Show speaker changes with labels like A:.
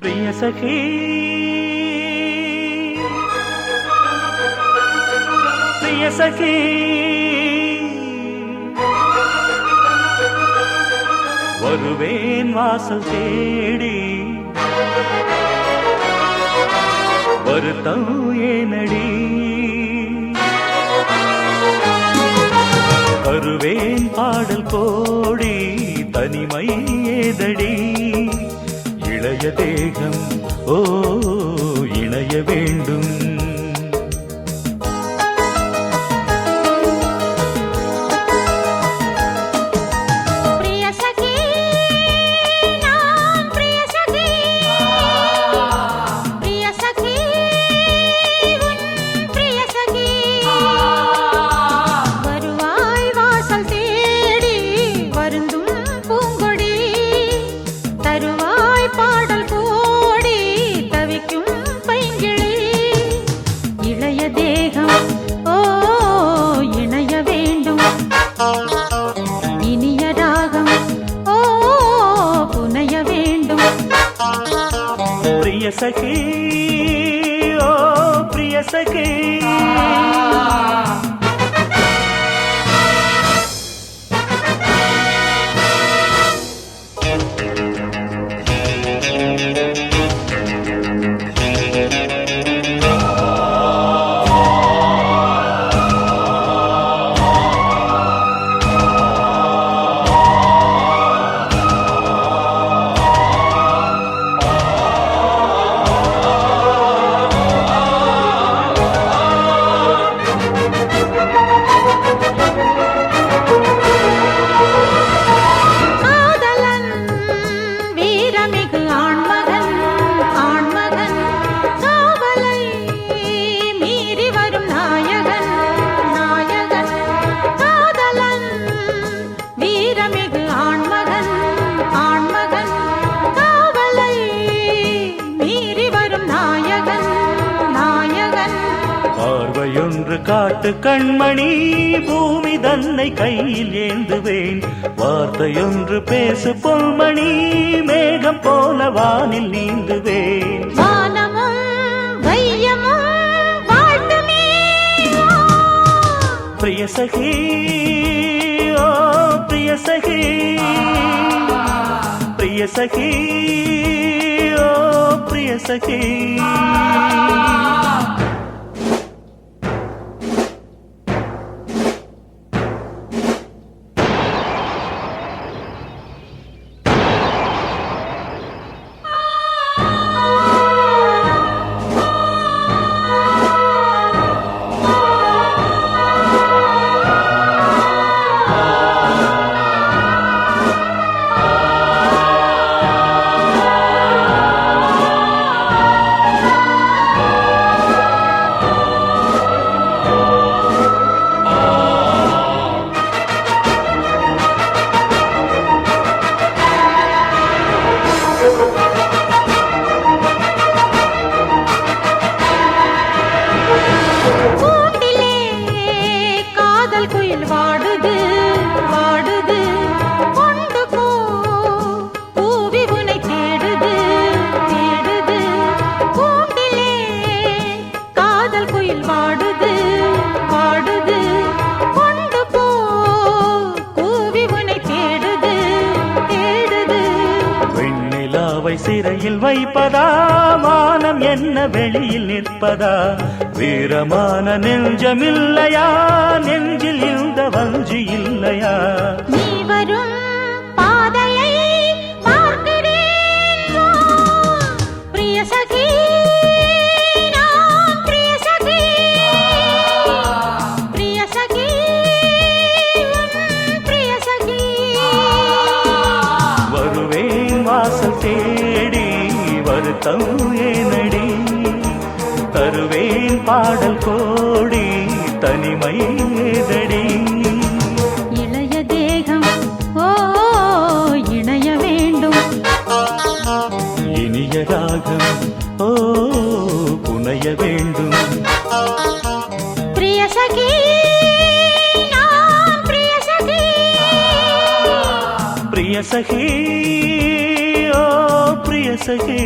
A: பிரிய சகி பிரிய சகி வருவேன் வாசல் தேடி. வருத்தம் ஏனடி. தருவேன் பாடல் கோடி தனிமை ஏதடி. இளைய தேகம். ஓ இணைய வேண்டும். பிரிய சகி ஓ பிரிய காட்டு கண்மணி பூமி தன்னை கையில் ஏந்துவேன். வார்த்தையொன்று பேசு பொன்மணி மேகம் போல வானில் நீந்துவேன். பிரிய சகி ஓ பிரிய சகி. பிரிய சகி ஓ பிரிய சகி. சிறையில் வைப்பதா? மானம் என்ன வெளியில் நிற்பதா? வீரமான நெஞ்சமில்லையா? நெஞ்சில் இந்த வஞ்சி இல்லையா?
B: நீ வரும் பாதையை. பிரிய சகி
A: வாசல் தேடி ஏனடி தருவேன் பாடல் கோடி தனிமை ஏதடி
B: இளைய தேகம் ஓ இணைய வேண்டும்.
A: இனிய ராகம் ஓ புனைய வேண்டும்.
B: பிரிய சகி. பிரிய சகி
A: ಎಸಗೇ